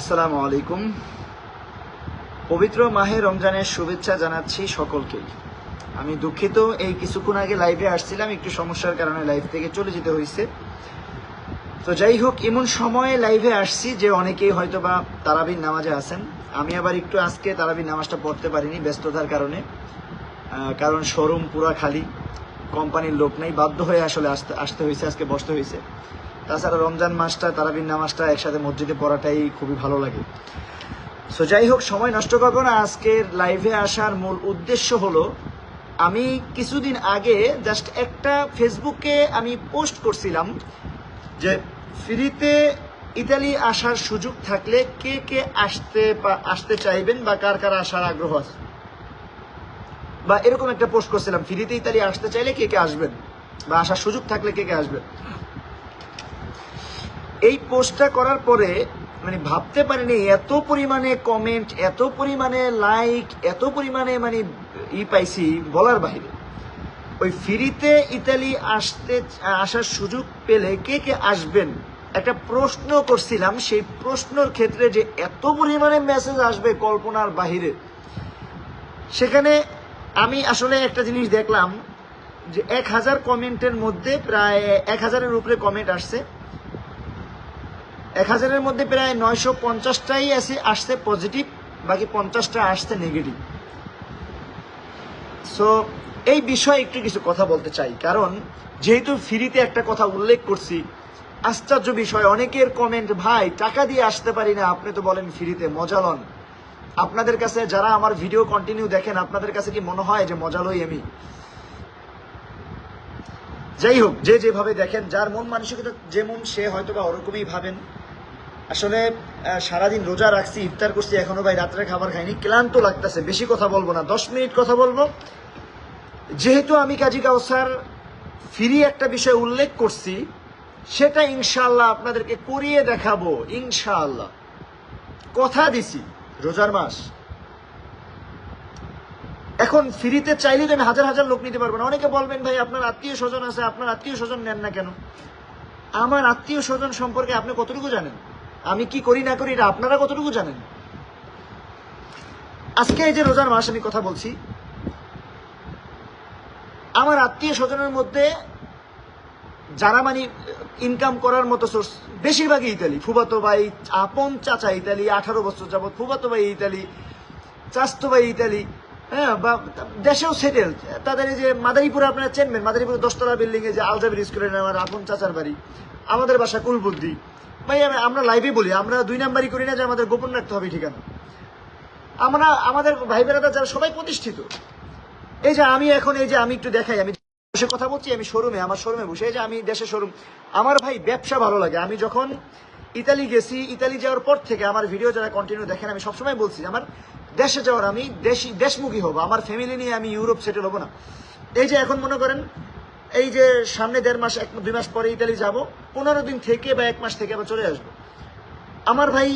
আসসালামু আলাইকুম। পবিত্র মাহে রমজানের শুভেচ্ছা জানাচ্ছি সকলকেই আমি দুঃখিত, এই কিছুক্ষণ আগে লাইভে আসছিলাম, একটু সমস্যার কারণে লাইভ থেকে চলে যেতে হয়েছে। তো যাই হোক, এমন সময়ে লাইভে আসছি যে অনেকেই হয়তো বা তারাবির নামাজে আছেন। আমি আবার একটু আজকে তারাবির নামাজটা পড়তে পারিনি ব্যস্ততার কারণে কারণ শোরুম পুরা খালি, কোম্পানির লোক নেই, বাধ্য হয়ে আসলে আসতে আসতে হয়েছে, আজকে বসতে হয়েছে। তাছাড়া রমজান মাসটা তারাবির নামাজটা একসাথে মসজিদে পড়াটাই খুবই ভালো লাগে। সো যাই হোক, সময় নষ্ট করব না। আজকের লাইভে আসার মূল উদ্দেশ্য হলো, আমি কিছুদিন আগে জাস্ট একটা ফেসবুকে আমি পোস্ট করছিলাম যে ফ্রিতে ইতালি আসার সুযোগ থাকলে কে কে আসতে আসতে চাইবেন বা কার কার আসার আগ্রহ আছে? বা এরকম একটা পোস্ট করছিলাম ফ্রিতে ইতালি আসতে চাইলে কে কে আসবেন? বা আসার সুযোগ থাকলে কে কে আসবেন? এই পোস্টটা করার পরে মানে ভাবতে পারিনি এত পরিমাণে কমেন্ট এত পরিমাণে লাইক এত পরিমাণে মানে ই পাইছি বলার বাইরে। ওই ফ্রিতে ইতালি আসতে, আসার সুযোগ পেলে কে কে আসবেন? একটা প্রশ্ন করছিলাম, সেই প্রশ্নর ক্ষেত্রে যে এত পরিমাণে মেসেজ আসবে কল্পনার বাহিরে, সেখানে আমি আসলে একটা জিনিস দেখলাম যে এক হাজার কমেন্টের মধ্যে প্রায় এক হাজারের উপরে কমেন্ট আসছে। এক হাজারের মধ্যে প্রায় নয়শো পঞ্চাশটাই আসে আসছে পজিটিভ বাকি পঞ্চাশটা আসছে নেগেটিভ সো এই বিষয়ে একটু কিছু কথা বলতে চাই। কারণ, যেহেতু ফ্রিতে একটা কথা উল্লেখ করছি, আশ্চর্য বিষয়, অনেকের কমেন্ট ভাই, টাকা দিয়ে আসতে পারি না, আপনি তো বলেন ফ্রিতে মজা লন। আপনাদের কাছে, যারা আমার ভিডিও কন্টিনিউ দেখেন, আপনাদের কাছে কি মনে হয় যে মজা লই আমি? যাই হোক, যে যেভাবে দেখেন, যার মন মানসিকতা যেমন সে হয়তো বা ওরকমই ভাবেন আসলে সারাদিন রোজা রাখছি, ইফতার করছি, এখনও ভাই রাত্রে খাবার খাইনি, ক্লান্ত লাগতেছে, বেশি কথা বলব না, দশ মিনিট কথা বলব। যেহেতু আমি কাজী কাউসার ফ্রি একটা বিষয় উল্লেখ করছি, সেটা ইনশাল্লাহ আপনাদেরকে করিয়ে দেখাবো, ইনশাআল্লাহ। কথা দিছি, রোজার মাস। এখন ফ্রিতে চাইলে আমি হাজার হাজার লোক নিতে পারব না। অনেকে বলবেন, ভাই, আপনার আত্মীয় স্বজন আছে, আপনার আত্মীয় স্বজন নেন না কেন? আমার আত্মীয় স্বজন সম্পর্কে আপনি কতটুকু জানেন? আমি কি করি না করি এটা আপনারা কতটুকু জানেন? আজকে এই যে রোজার মাস আমি কথা বলছি, আমার আত্মীয় স্বজনের মধ্যে যারা মানে ইনকাম করার মতো সোর্স বেশিরভাগই ইতালি। ফুবাতো ভাই, আপন চাচা ইতালি, আঠারো বছর যাবৎ ফুবাতো ভাই ইতালি চাস্তো ভাই ইতালি হ্যাঁ বা দেশেও সেটেল তাদের এই যে মাদারীপুরে আপনারা চেনবেন, মাদারীপুরে দশতলা বিল্ডিং এ যে আলজাবির স্কুলের আমার আপন চাচার বাড়ি, আমাদের বাসা কুলবুদ্ধি। ভাই, আমি- আমরা লাইভে বলি। আমরা দুই নাম্বারই করি না যে আমাদের গোপন রাখতে হবে ঠিকানা। আমরা আমাদের ভাই বেড়াদা যারা, সবাই প্রতিষ্ঠিত। এই যে আমি এখন, এই যে আমি একটু দেখাই, আমি বসে কথা বলছি, আমি শোরুমে, আমার শোরুমে বসে, এই যে আমি দেশে শোরুম। আমার ভাই ব্যবসা ভালো লাগে। আমি যখন ইতালি গেছি, ইতালি যাওয়ার পর থেকে আমার ভিডিও যারা কন্টিনিউ দেখেন, আমি সবসময় বলছি, আমার দেশে যাওয়ার আমি দেশি দেশমুখী হব। আমার ফ্যামিলি নিয়ে আমি ইউরোপ সেটেল হব না। এই যে এখন মনে করেন এই যে সামনে দেড় মাস, এক, দুই মাস পরে ইতালি যাব, পনেরো দিন থেকে বা এক মাস থেকে আবার চলে আসব। আমার ভাই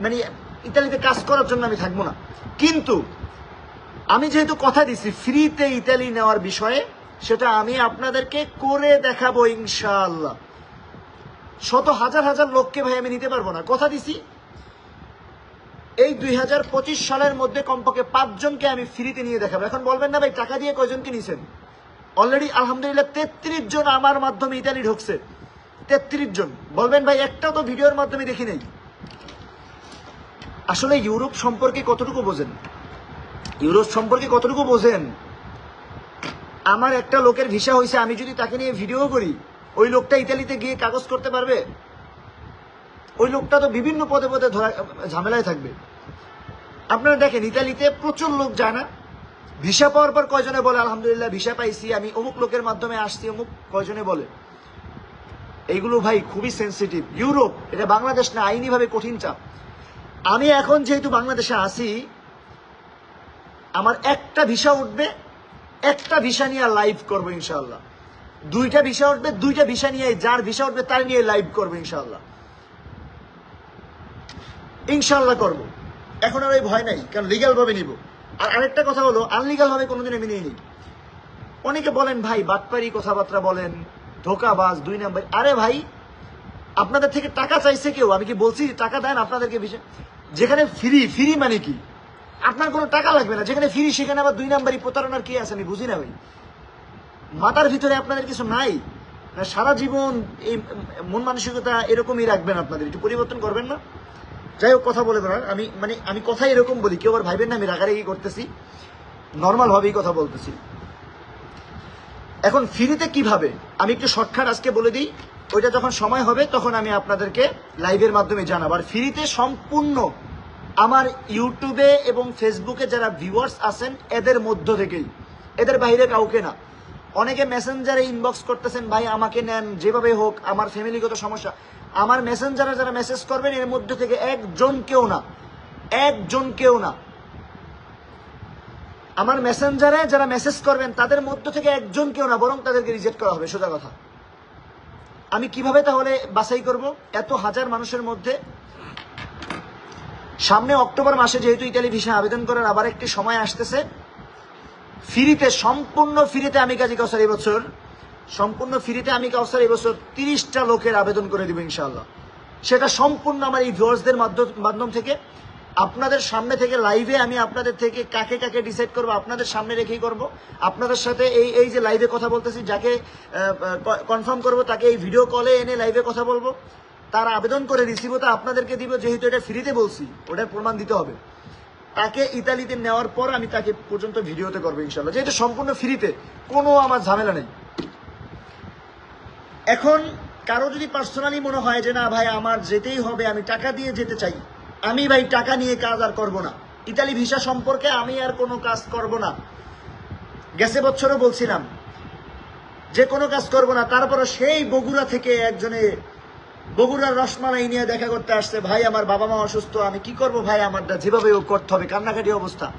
মানে ইতালিতে কাজ করার জন্য আমি থাকব না। কিন্তু আমি যেহেতু কথা দিছি, ফ্রিতে ইতালি নেওয়ার বিষয়ে, সেটা আমি আপনাদেরকে করে দেখাবো ইনশাআল্লাহ। শত হাজার হাজার লোককে ভাই আমি নিতে পারব না। কথা দিছি, এই দুই হাজার পঁচিশ সালের মধ্যে কমপক্ষে পাঁচজনকে আমি ফ্রিতে নিয়ে দেখাবো। এখন বলবেন না ভাই, টাকা দিয়ে কয়জনকে নিছেন? অলরেডি আলহামদুলিল্লাহ তেত্রিশ জন আমার মাধ্যমে ইতালি ঢুকছে। তেত্রিশ জন। বলবেন ভাই একটাও তো ভিডিওর মাধ্যমে দেখি নেই। আসলে ইউরোপ সম্পর্কে কতটুকু বোঝেন? ইউরোপ সম্পর্কে কতটুকু বোঝেন? আমার একটা লোকের ভিসা হয়েছে, আমি যদি তাকে নিয়ে ভিডিও করি, ওই লোকটা ইতালিতে গিয়ে কাগজ করতে পারবে? ওই লোকটা তো বিভিন্ন পদে পদে ধরা ঝামেলায় থাকবে। আপনারা দেখেন ইতালিতে প্রচুর লোক যায় না। ভিসা পাওয়ার পর কয়জনে বলে? আলহামদুলিল্লাহ, ভিসা পাইছি। আমি অমুক লোকের মাধ্যমে আসছি, অমুক কয়জনে বলে? এইগুলো ভাই খুবই সেন্সিটিভ ইউরোপ, এটা বাংলাদেশ না, আইনিভাবে কঠিন চাপ। আমি এখন যেহেতু বাংলাদেশে আসি আমার একটা ভিসা উঠবে, একটা ভিসা নিয়ে লাইভ করব ইনশাল্লাহ দুইটা ভিসা উঠবে, দুইটা ভিসা নিয়ে, যার ভিসা উঠবে তার নিয়ে লাইভ করব ইনশাল্লাহ ইনশাল্লাহ করব। এখন আর ওই ভয় নাই, কারণ লিগাল ভাবে নিব। আর আরেকটা কথা হলো আনলিগাল ভাবে কোনোদিন আমি নিয়ে নিই অনেকে বলেন, ভাই, বাটপারি কথাবার্তা বলেন, ধোকাবাজ, দুই নাম্বার। আরে ভাই, আপনাদের থেকে টাকা চাইছে কেউ? আমি কি বলছি, টাকা দেন আপনাদেরকে বিষয়। যেখানে ফ্রি ফ্রি মানে কি? আপনার কোনো টাকা লাগবে না। যেখানে ফ্রি সেখানে আবার দুই নাম্বারই প্রতারণার কি আছে, আমি বুঝি না ভাই। মাথার ভিতরে আপনাদের কিছু নাই? সারা জীবন এই মন মানসিকতা এরকমই রাখবেন আপনাদের। একটু পরিবর্তন করবেন না? যাই হোক, কথা বলে বেড়ান আমি মানে আমি কথা এরকম বলি, কেউ আবার ভাইবেন না, আমি রাগারাগি করতেছি। নর্মাল ভাবেই কথা বলতেছি। এখন ফ্রিতে কীভাবে? আমি একটু শর্টকাট আজকে বলে দিই, ওইটা যখন সময় হবে, তখন আমি আপনাদেরকে লাইভের মাধ্যমে জানাব। আর ফ্রিতে সম্পূর্ণ আমার ইউটিউবে এবং ফেসবুকে যারা ভিউয়ার্স আছেন, এদের মধ্য থেকেই। এদের বাইরে কাউকে না। অনেকে মেসেঞ্জারে ইনবক্স করতেছেন, ভাই, আমাকে নেন, যেভাবে হোক, আমার ফ্যামিলিগত সমস্যা। আমার মেসেঞ্জারে যারা মেসেজ করবেন, এর মধ্যে থেকে একজন কেউ না। একজন কেউ না। আমার মেসেঞ্জারে যারা মেসেজ করবেন, তাদের মধ্য থেকে একজন কেউ না, বরং তাদেরকে রিজেক্ট করা হবে, সোজা কথা। আমি কীভাবে তাহলে বাছাই করব? এত হাজার মানুষের মধ্যে। সামনে অক্টোবর মাসে যেহেতু ইতালি ভিসা আবেদন করার আবার একটি সময় আসতেছে, ফ্রিতে, সম্পূর্ণ ফ্রিতে আমি কাজী কাউসার এবছর সম্পূর্ণ ফ্রিতে আমি কাউসার এবছর তিরিশটা লোকের আবেদন করে দিব ইনশাল্লাহ সেটা সম্পূর্ণ আমার এই ভিউয়ার্সদের মাধ্যম থেকে। আপনাদের সামনে থেকে লাইভে আমি আপনাদের থেকে কাকে কাকে ডিসাইড করব আপনাদের সামনে রেখেই করব। আপনাদের সাথে এই এই যে লাইভে কথা বলতেছি, যাকে কনফার্ম করব, তাকে এই ভিডিও কলে এনে লাইভে কথা বলব। তার আবেদন করে রিসিভও তো আপনাদেরকে দিব, যেহেতু এটা ফ্রিতে বলছি, ওটার প্রমাণ দিতে হবে। তাকে ইতালিতে নেওয়ার পর আমি তাকে পর্যন্ত ভিডিওতে করব ইনশাল্লাহ যেহেতু সম্পূর্ণ ফ্রিতে কোনো আমার ঝামেলা নেই। এখন কারও যদি পার্সোনালি মনে হয় যে, না ভাই, আমার যেতেই হবে, আমি টাকা দিয়ে যেতে চাই। আমি ভাই, টাকা নিয়ে কাজ আর করব না। ইতালি ভিসা সম্পর্কে আমি আর কোনো কাজ করব না। গেছে বছরও বলছিলাম, যে কোনো কাজ করব না। তারপরে সেই বগুড়া থেকে একজনে বগুড়ার রসমালাই নিয়ে দেখা করতে আসছে, ভাই, আমার বাবা মা অসুস্থ, আমি কি করব ভাই? আমারটা যেভাবে ও করতে হবে। কান্নাকাটি অবস্থা।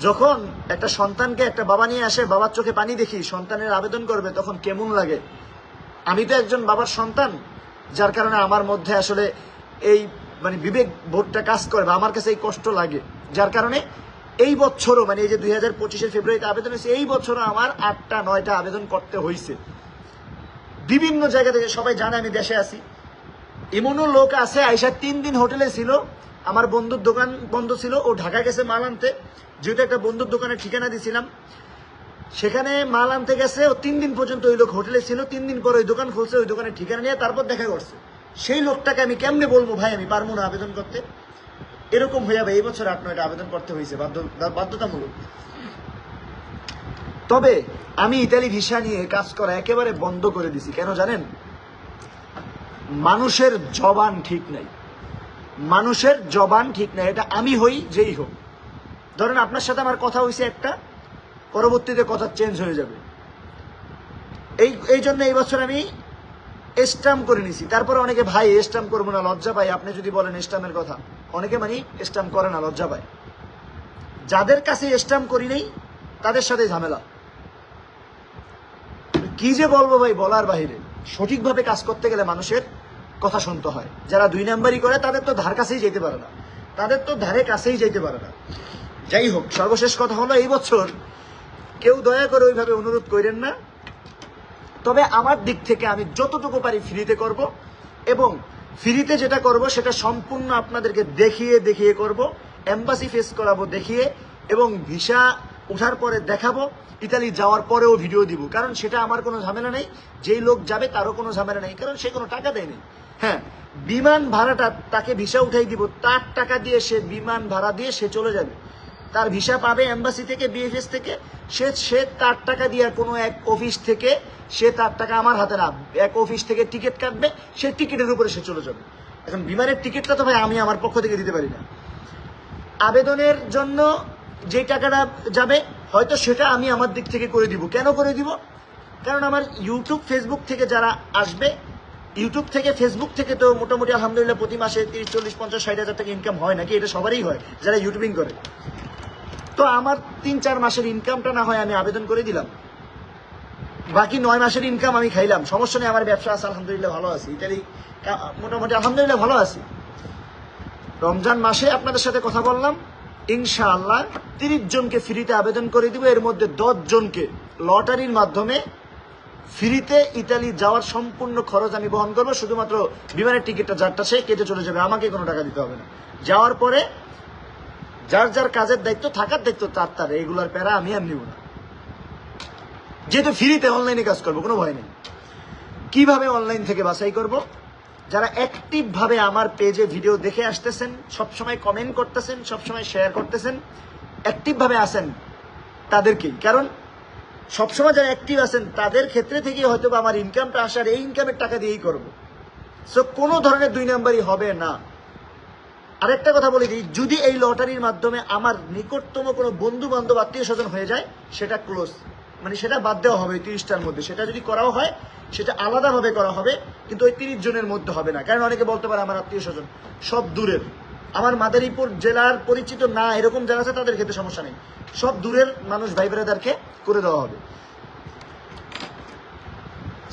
যখন একটা সন্তানকে একটা বাবা নিয়ে আসে, বাবার চোখে পানি দেখি, সন্তানের আবেদন করবে, তখন কেমন লাগে? আমি তো একজন বাবার সন্তান, যার কারণে আমার মধ্যে আসলে এই মানে বিবেক বোধটা কাজ করে বা আমার কাছে এই কষ্ট লাগে। যার কারণে এই বছরও মানে এই যে দুই হাজার পঁচিশের ফেব্রুয়ারিতে আবেদন হয়েছে, এই বছরও আমার আটটা, নয়টা আবেদন করতে হয়েছে। বিভিন্ন জায়গা থেকে সবাই জানে আমি দেশে আছি। এমনও লোক আছে, আইসা তিন দিন হোটেলে ছিল, আমার বন্ধুর দোকান বন্ধ ছিল, ও ঢাকা গেছে মাল আনতে। যেহেতু একটা বন্ধুর দোকানে ঠিকানা দিছিলাম সেখানে মাল আনতে গেছে, ও তিন দিন পর্যন্ত ওই লোক হোটেলে ছিল, তিন দিন পর ওই দোকান খুলছে, ওই দোকানে ঠিকানা নিয়ে তারপর দেখা করছে। সেই লোকটাকে আমি কেমনে বলব ভাই, আমি পারব না আবেদন করতে? এরকম হয়ে যাবে এই বছর আট নয়টা আবেদন করতে হয়েছে বাধ্যতামূলক। তবে আমি ইতালি ভিসা নিয়ে কাজ করা একেবারে বন্ধ করে দিছি, কেন জানেন? মানুষের জবান ঠিক নাই। মানুষের জবান ঠিক নাই, এটা আমি হই, যেই হোক। ধরেন আপনার সাথে আমার কথা হয়েছে একটা পরবর্তীতে কথা চেঞ্জ হয়ে যাবে। এই এই জন্য এই বছর আমি স্টাম করে নিছি। তারপরে অনেকে, ভাই স্টাম করব না, লজ্জা পাই। আপনি যদি বলেন স্টামের কথা, অনেকে মানে স্টাম করে না, লজ্জা পায়। যাদের কাছে স্টাম করি নেই, তাদের সাথে ঝামেলা। কি যে বলব ভাই, বলার বাহিরে। সঠিকভাবে কাজ করতে গেলে মানুষের কথা শুনতে হয়। যারা দুই নাম্বারই করে, তাদের তো ধার কাছেই যেতে পারে না। তাদের তো ধারে কাছেই যেতে পারে না। যাই হোক, সর্বশেষ কথা হলো, এই বছর কেউ দয়া করে ওইভাবে অনুরোধ করেন না। তবে আমার দিক থেকে আমি যতটুকু পারি ফ্রিতে করব এবং ফ্রিতে যেটা করব সেটা সম্পূর্ণ আপনাদেরকে দেখিয়ে দেখিয়ে করব এম্বাসি ফেস করাবো, দেখিয়ে এবং ভিসা ওঠার পরে দেখাবো, ইতালি যাওয়ার পরেও ভিডিও দিব। কারণ সেটা আমার কোনো ঝামেলা নেই, যেই লোক যাবে তারও কোনো ঝামেলা নেই, কারণ সে কোনো টাকা দেয়নি। হ্যাঁ বিমান ভাড়াটা তাকে ভিসা উঠাই দিব, তার টাকা দিয়ে সে বিমান ভাড়া দিয়ে সে চলে যাবে। তার ভিসা পাবে এম্বাসি থেকে, বিএফএস থেকে। সে সে তার টাকা দিয়ে কোনো এক অফিস থেকে সে তার টাকা আমার হাতে না। এক অফিস থেকে টিকিট কাটবে, সে টিকিটের উপরে সে চলে যাবে। এখন বিমানের টিকিটটা তো ভাই আমি আমার পক্ষ থেকে দিতে পারি না। আবেদনের জন্য যে টাকাটা যাবে, হয়তো সেটা আমি আমার দিক থেকে করে দিব। কেন করে দিব? কারণ আমার ইউটিউব ফেসবুক থেকে যারা আসবে ইউটিউব থেকে ফেসবুক থেকে তো মোটামুটি আলহামদুলিল্লাহ প্রতি মাসে তিরিশ, চল্লিশ, পঞ্চাশ, ষাট হাজার টাকা ইনকাম হয় নাকি? এটা সবারই হয়, যারা ইউটিউবিং করে। তো আমার তিন, চার মাসের ইনকামটা না হয় আমি আবেদন করে দিলাম। বাকি নয় মাসের ইনকাম আমি খাইলাম। সমস্যা নেই, আমার ব্যবসা আছে, আলহামদুলিল্লাহ ভালো আছি। ইতালি মোটামুটি আলহামদুলিল্লাহ ভালো আছি। রমজান মাসে আপনাদের সাথে কথা বললাম। ইনশাআল্লাহ তিরিশ জনকে ফ্রিতে আবেদন করে দিব। এর মধ্যে দশ জনকে লটারির মাধ্যমে ফ্রিতে ইতালি যাওয়ার সম্পূর্ণ খরচ আমি বহন করব। শুধুমাত্র বিমানের টিকিটটা যারটা সে কেটে চলে যাবে। আমাকে কোনো টাকা দিতে হবে না। যাওয়ার পরে যার যার কাজের দায়িত্ব, থাকার দায়িত্ব তার তার। এগুলার প্যারা আমি আর নিব না। যেহেতু ফ্রিতে অনলাইনে কাজ করব, কোনো ভয় নেই। কীভাবে অনলাইন থেকে বাছাই করব? যারা অ্যাক্টিভ ভাবে আমার পেজে ভিডিও দেখে আসতেছেন, সবসময় কমেন্ট করতেছেন, সবসময় শেয়ার করতেছেন অ্যাক্টিভ ভাবে আসেন তাদেরকেই। কারণ সবসময় যারা অ্যাক্টিভ আছেন, তাদের ক্ষেত্রে থেকে হয়তো আমার ইনকামটা আসার, এই ইনকামের টাকা দিয়েই করব। সো কোনো ধরনের দুই নাম্বারই হবে না। আরেকটা কথা বলে দিই, যদি এই লটারির মাধ্যমে আমার নিকটতম কোনো বন্ধু বান্ধব আত্মীয় স্বজন হয়ে যায়, সেটা ক্লোজ মানে সেটা বাদ দেওয়া হবে তিরিশটার মধ্যে। সেটা যদি করাও হয়, সেটা আলাদাভাবে করা হবে, কিন্তু ওই তিরিশ জনের মধ্যে হবে না। কারণ অনেকে বলতে পারে আমার আত্মীয় স্বজন সব দূরের। আমার মাদারীপুর জেলার পরিচিত না, এরকম যারা আছে তাদের ক্ষেত্রে সমস্যা নেই। সব দূরের মানুষ ভাই বোনেদেরকে করে দেওয়া হবে।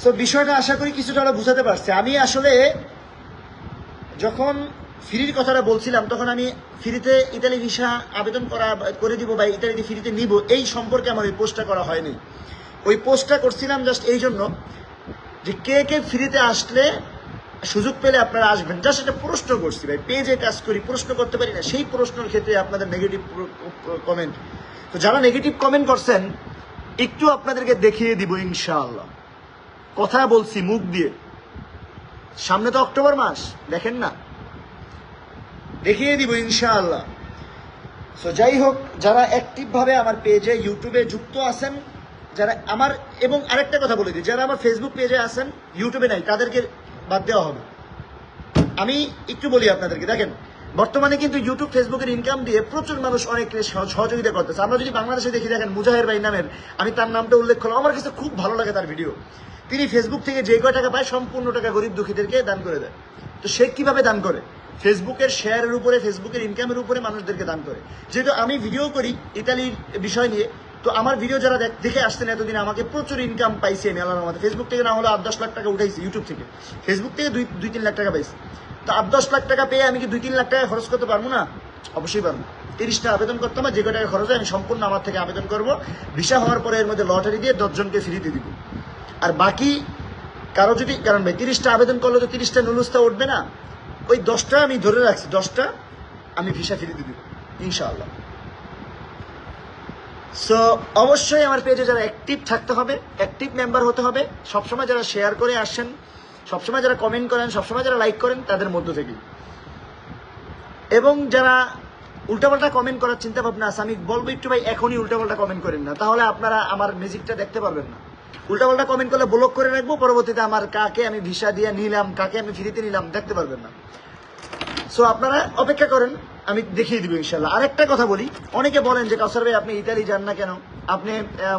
সো বিষয়টা আশা করি কিছুটা বুঝাতে পারছে। আমি আসলে যখন ফ্রির কথাটা বলছিলাম, তখন আমি ফ্রিতে ইতালি ভিসা আবেদন করা করে দিব বা ইতালিতে ফ্রিতে নিব, এই সম্পর্কে আমার ওই পোস্টটা করা হয়নি। ওই পোস্টটা করছিলাম জাস্ট এই জন্য যে কে কে ফ্রিতে আসলে সুযোগ পেলে আপনারা আসবেন। জাস্ট একটা প্রশ্ন করছি ভাই, পেজে কাজ করি, প্রশ্ন করতে পারি না, সেই প্রশ্নের ক্ষেত্রে আপনাদের নেগেটিভ কমেন্ট তো যারা নেগেটিভ কমেন্ট করছেন, একটু আপনাদেরকে দেখিয়ে দিব ইনশাআল্লাহ। কথা বলছি মুখ দিয়ে। সামনে তো অক্টোবর মাস, দেখেন না। দেখিয়ে দিব ইনশাআল্লাহ। সো যাই হোক, যারা অ্যাক্টিভ ভাবে আমার পেজে ইউটিউবে যুক্ত আছেন, যারা আমার, এবং আরেকটা কথা বলে দিই, যারা আমার ফেসবুক পেজে আছেন ইউটিউবে নাই, তাদেরকে বাদ দেওয়া হবে। আমি একটু বলি আপনাদেরকে, দেখেন, বর্তমানে কিন্তু ইউটিউব ফেসবুকের ইনকাম দিয়ে প্রচুর মানুষ অনেক সহযোগিতা করতেছে। আমরা যদি বাংলাদেশে দেখি, দেখেন, মুজাহের ভাই নামের, আমি তার নামটা উল্লেখ করলাম, আমার কাছে খুব ভালো লাগে তার ভিডিও তিনি ফেসবুক থেকে যে কয় টাকা পায়, সম্পূর্ণ টাকা গরিব দুঃখীদেরকে দান করে দেয়। তো সে কীভাবে দান করে? ফেসবুকের শেয়ারের উপরে, ফেসবুকের ইনকামের উপরে মানুষদেরকে দান করে। যেহেতু আমি ভিডিও করি ইতালির বিষয় নিয়ে, তো আমার ভিডিও যারা দেখ- আসতেন এতদিন, আমাকে প্রচুর ইনকাম পাইছে আমি আল্লাহর ফেসবুক থেকে না হলে আট দশ লাখ টাকা উঠাইছি ইউটিউব থেকে। ফেসবুক থেকে দুই দুই তিন লাখ টাকা পাইছি। তো আট দশ লাখ টাকা পেয়ে আমি কি দুই তিন লাখ টাকা খরচ করতে পারব না? অবশ্যই পারব। তিরিশটা আবেদন করতে হবে যে কয় টাকা খরচ হয় আমি সম্পূর্ণ আমার থেকে আবেদন করব। ভিসা হওয়ার পরে এর মধ্যে লটারি দিয়ে দশজনকে ফ্রিতে দিব। আর বাকি কারও যদি, কারণ ভাই, তিরিশটা আবেদন করলে তো তিরিশটা নুলুস্তা উঠবে না? ওই দশটা আমি ধরে রাখছি, দশটা আমি ভিসা ফিরে দিব, ইনশাআল্লাহ। সো অবশ্যই আমার পেজে যারা অ্যাক্টিভ থাকতে হবে অ্যাক্টিভ মেম্বার হতে হবে, সবসময় যারা শেয়ার করে আসেন, সবসময় যারা কমেন্ট করেন, সবসময় যারা লাইক করেন, তাদের মধ্য থেকে এবং যারা উল্টাপাল্টা কমেন্ট করার চিন্তা ভাবনা আছে, আমি বলব একটু ভাই, এখনই উল্টাপাল্টা কমেন্ট করেন না, তাহলে আপনারা আমার মিউজিকটা দেখতে পারবেন না। উল্টাপাল্টা কমেন্ট করলে ব্লক করে রাখব, পরবর্তীতে আমার কাকে আমি ভিসা দিয়ে নিলাম, কাকে আমি ফ্রিতে নিলাম, দেখতে পারবেন না। সো আপনারা অপেক্ষা করেন, আমি দেখিয়ে দিব ইনশাল্লাহ আরেকটা কথা বলি, অনেকে বলেন যে, কাউসার ভাই, আপনি ইতালি যান না কেন? আপনি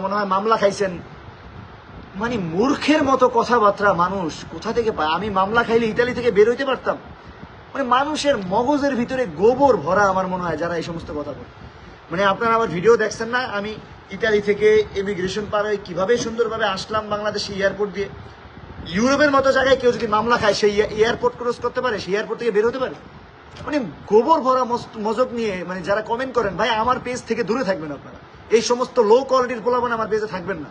মনে হয় মামলা খাইছেন। মানে মূর্খের মতো কথাবার্তা মানুষ কোথা থেকে পায়? আমি মামলা খাইলে ইতালি থেকে বের হইতে পারতাম? মানে মানুষের মগজের ভিতরে গোবর ভরা আমার মনে হয় যারা এই সমস্ত কথা বলে। মানে আপনারা আমার ভিডিও দেখছেন না, আমি ইতালি থেকে ইমিগ্রেশন পার হয়ে কীভাবে সুন্দরভাবে আসলাম বাংলাদেশে এয়ারপোর্ট দিয়ে? ইউরোপের মতো জায়গায় কেউ যদি মামলা খায়, সেই এয়ারপোর্ট ক্রস করতে পারে, সেই এয়ারপোর্ট থেকে বের হতে পারে? মানে গোবর ভরা মজক নিয়ে মানে যারা কমেন্ট করেন, ভাই, আমার পেজ থেকে দূরে থাকবেন আপনারা। এই সমস্ত লো কোয়ালিটির পোলাবান আমার পেজে থাকবেন না।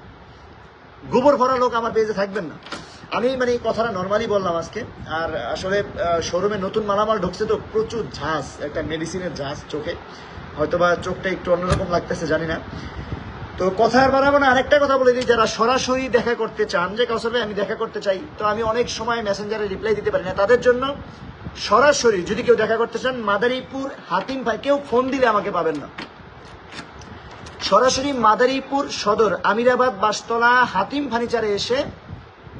গোবর ভরা লোক আমার পেজে থাকবেন না। আমি মানে এই কথাটা নর্মালি বললাম আজকে। আর আসলে শোরুমে নতুন মালামাল ঢুকছে তো প্রচুর ঝাঁস একটা মেডিসিনের ঝাঁস চোখে। হয়তোবা চোখটা একটু অন্যরকম লাগতেছে, জানি না। তো কথা আর বাড়াবো না, আরেকটা কথা বলে দিই, যারা সরাসরি দেখা করতে চান, যে কাউসার ভাই আমি দেখা করতে চাই, তো আমি অনেক সময় মেসেঞ্জারে রিপ্লাই দিতে পারি না। তাদের জন্য সরাসরি যদি কেউ দেখা করতে চান, মাদারীপুর হাতিম ভাই, কেউ ফোন দিলে আমাকে পাবেন না। সরাসরি মাদারীপুর সদর আমিরাবাদ বাসতলা হাতিম ফার্নিচারে এসে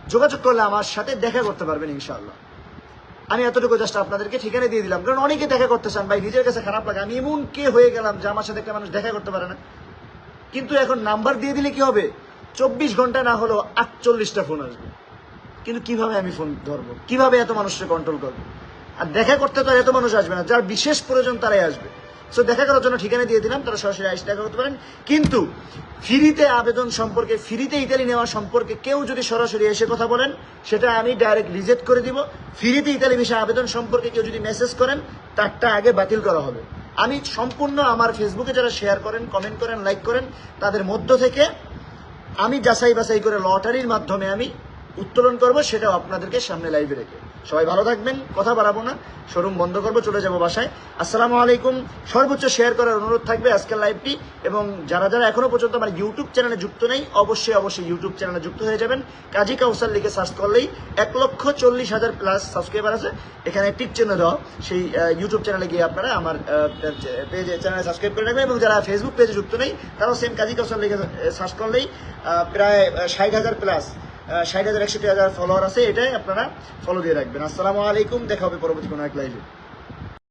যোগাযোগ করলে আমার সাথে দেখা করতে পারবেন ইনশাআল্লাহ। আমি এতটুকু জাস্ট আপনাদেরকে ঠিকানা দিয়ে দিলাম। কারণ অনেকে দেখা করতে চান, ভাই, নিজের কাছে খারাপ লাগে। আমি এমন কে হয়ে গেলাম যে আমার সাথে একটা মানুষ দেখা করতে পারে না? কিন্তু এখন নাম্বার দিয়ে দিলে কি হবে? চব্বিশ ঘণ্টা না হলেও আটচল্লিশটা ফোন আসবে। কিন্তু কীভাবে আমি ফোন ধরবো? কীভাবে এত মানুষকে কন্ট্রোল করব? আর দেখা করতে তো এত মানুষ আসবে না, যার বিশেষ প্রয়োজন তারাই আসবে। সো দেখা করার জন্য ঠিকানা দিয়ে দিলাম, তারা সরাসরি আসে দেখা করতে পারেন। কিন্তু ফ্রিতে আবেদন সম্পর্কে, ফ্রিতে ইতালি নেওয়া সম্পর্কে কেউ যদি সরাসরি এসে কথা বলেন, সেটা আমি ডাইরেক্ট রিজেক্ট করে দিব। ফ্রিতে ইতালি ভিসা আবেদন সম্পর্কে কেউ যদি মেসেজ করেন, তারটা আগে বাতিল করা হবে। আমি সম্পূর্ণ আমার ফেসবুকে যারা শেয়ার করেন কমেন্ট করেন লাইক করেন, তাদের মধ্য থেকে আমি যাচাই বাছাই করে লটারির মাধ্যমে আমি উত্তোলন করব, সেটাও আপনাদেরকে সামনে লাইভে রেখে। সবাই ভালো থাকবেন, কথা বাড়াবো না শোরুম বন্ধ করব, চলে যাব বাসায়। আসসালামু আলাইকুম, সর্বোচ্চ শেয়ার করার অনুরোধ থাকবে আজকের লাইভটি এবং যারা যারা এখনও পর্যন্ত আমার ইউটিউব চ্যানেলে যুক্ত নেই, অবশ্যই অবশ্যই ইউটিউব চ্যানেলে যুক্ত হয়ে যাবেন। কাজী কাউসার লিখে সার্চ করলেই এক লক্ষ চল্লিশ হাজার প্লাস সাবস্ক্রাইবার আছে। এখানে টিক চিহ্ন দেওয়া, সেই ইউটিউব চ্যানেলে গিয়ে আপনারা আমার পেজে চ্যানেলে সাবস্ক্রাইব করে রাখবেন, এবং যারা ফেসবুক পেজে যুক্ত নেই, তারাও সেম কাজী কাউসার লিখে সার্চ করলেই প্রায় ষাট হাজার প্লাস ষাট হাজার, একষট্টি হাজার ফলোয়ার আছে, এটাই আপনারা ফলো দিয়ে রাখবেন। আসসালামু আলাইকুম, দেখা হবে পরবর্তী কোনো এক লাইভে